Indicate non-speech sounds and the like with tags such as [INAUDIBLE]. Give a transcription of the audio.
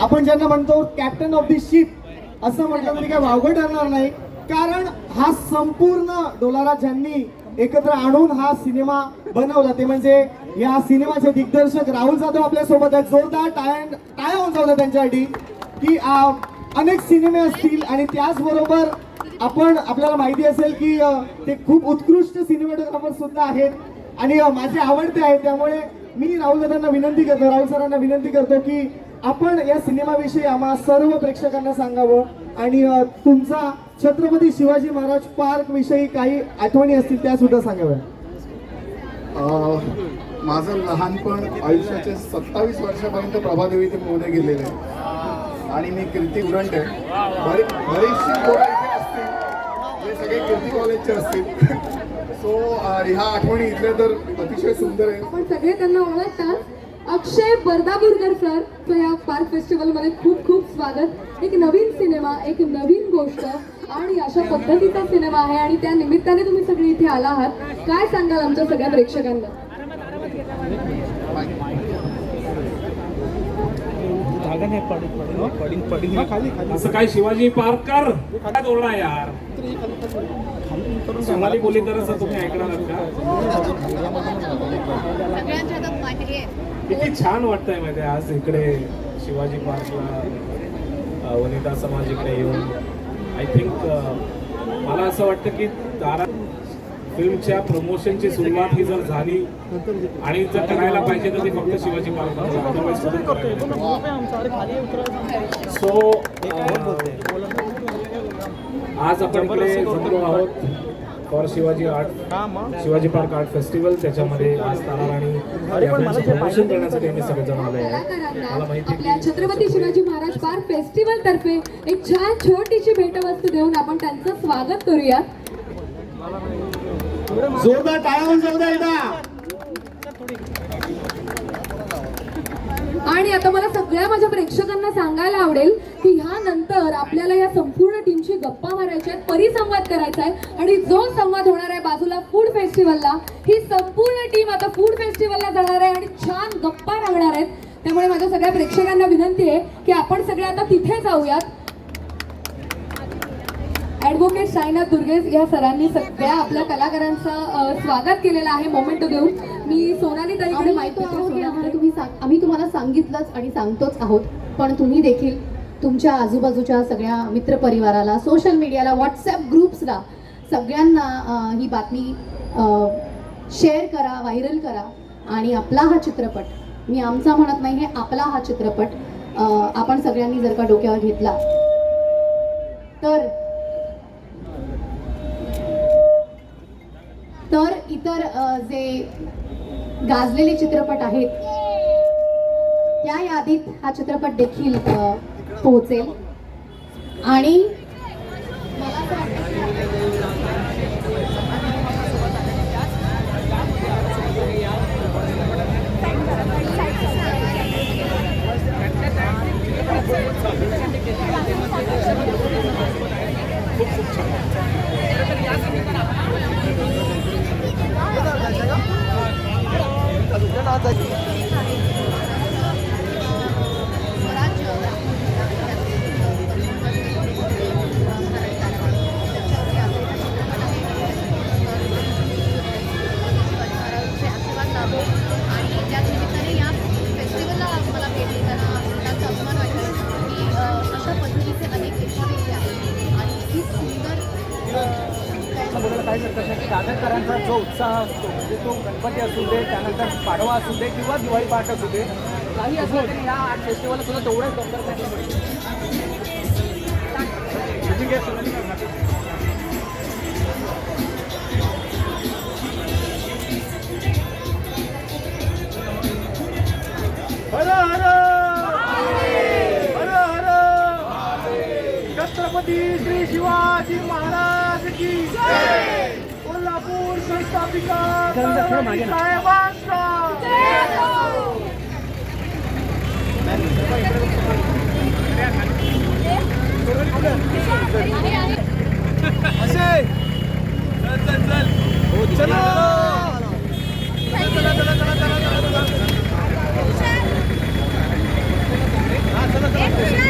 आपण ज्यांना म्हणतो कॅप्टन ऑफ दी शिप असं म्हटलं तरी काय वावगं ठरणार नाही. कारण हा संपूर्ण डोलारा ज्यांनी एकत्र आणून हा सिनेमा बनवला ते म्हणजे या सिनेमाचे दिग्दर्शक राहुल जाधव आपल्यासोबत आहेत. जोरदार टाय टाय होऊन जाऊ त्यांच्यासाठी. की अनेक सिनेमे असतील आणि त्याचबरोबर आपण आपल्याला माहिती असेल की ते खूप उत्कृष्ट सिनेमॅटोग्राफर सुद्धा आहेत. आणि माझे आवडते आहेत. त्यामुळे मी राहुल दादांना विनंती करतो राहुल सरांना विनंती करतो की आपण या सिनेमाविषयी आम्हा सर्व प्रेक्षकांना सांगावं. आणि तुमचा छत्रपती शिवाजी महाराज पार्क विषयी काही आठवणी असतील त्या सुद्धा सांगाव्या. अं, माझं लहानपण आयुष्याचे सत्तावीस वर्षापर्यंत प्रभादेवी ते मध्ये गेलेले. आहे. आणि मी कीर्ती उरंडे. बरी बरीचशी इथे असतील. सगळे कीर्ती कॉलेजचे असतील. [LAUGHS] सो ह्या आठवणी इथल्या तर अतिशय सुंदर आहेत. आपण सगळे त्यांना ओळखतात. अक्षय बर्दापूरकर सर तर या पार्क फेस्टिवलमध्ये खूप खूप स्वागत. एक नवीन सिनेमा एक नवीन गोष्ट आणि अशा पद्धतीचा सिनेमा आहे आणि त्या निमित्ताने तुम्ही सगळे इथे आला आहात. काय सांगाल आमच्या सगळ्या प्रेक्षकांना? असं काय शिवाजी पार्कर? काय यार? सोनाली बोली तर असं तुम्ही ऐकणार का? सगळ्यांच्या हातात माहिती आहे. किती छान वाटतंय माहिती आहे आज इकडे शिवाजी पार्कला वनिता समाज इकडे येऊन. आय थिंक मला असं वाटतं की तारा फिल्मच्या प्रमोशनची सुरुवात ही जर झाली आणि जर करायला पाहिजे तर ती फक्त शिवाजी पार्क सो आज आपण इकडे आहोत. For Shivaji art Shivaji park art festival त्याच्यामध्ये आज तारा राणी प्रमोशन करण्यासाठी आम्ही सगळेजण आलो आहे. मला माहिती आपल्या छत्रपती शिवाजी महाराज पार्क फेस्टिवल तर्फे एक छान छोटीशी भेटवस्तू देऊन आपण त्यांचं स्वागत करूयात. जोरदार टाळ्या होऊन जाऊ द्या एकदा. आणि आता मला सगळ्या माझ्या प्रेक्षकांना सांगायला आवडेल की ह्यानंतर आपल्याला या संपूर्ण टीमशी गप्पा मारायच्या आहेत परिसंवाद करायचा आहे. आणि जो संवाद होणार आहे बाजूला फूड फेस्टिवलला ही संपूर्ण टीम आता फूड फेस्टिवलला जाणार आहे आणि छान गप्पा रंगणार आहेत. त्यामुळे माझ्या सगळ्या प्रेक्षकांना विनंती आहे की आपण सगळे आता तिथे जाऊयात. ऍडव्होकेट साईनाथ दुर्गेश या सरांनी सगळ्या आपल्या कलाकारांचं स्वागत केलेलं आहे मोमेंटो देऊन. मी सोनाली ताईकडे माहिती तुम्ही सांग आम्ही तुम्हाला सांगितलंच आणि सांगतोच आहोत पण तुम्ही देखील तुमच्या आजूबाजूच्या सगळ्या मित्रपरिवाराला सोशल मीडियाला व्हॉट्सॲप ग्रुप्सला सगळ्यांना ही बातमी शेअर करा व्हायरल करा. आणि आपला हा चित्रपट मी आमचा म्हणत नाही हे आपला हा चित्रपट आपण सगळ्यांनी जर का डोक्यावर घेतला तर तर इतर जे गाजलेले चित्रपट आहेत त्या यादीत हा चित्रपट देखील पोहोचेल. आणि बोलायला की दादरकरांचा जो उत्साह असतो म्हणजे तो गणपती असू दे त्यानंतर पाडवा असू दे किंवा दिवाळी पाठ असू दे काही असं तरी या आर्ट फेस्टिवलला सुद्धा तेवढंच दमदार पाहिजे ठीक श्री शिवाजी महाराज! कोल्हापूर संस्थापिका साहेबांचा असे चल चल चल हो चलो चला चला चला चला चला चला हा चला चला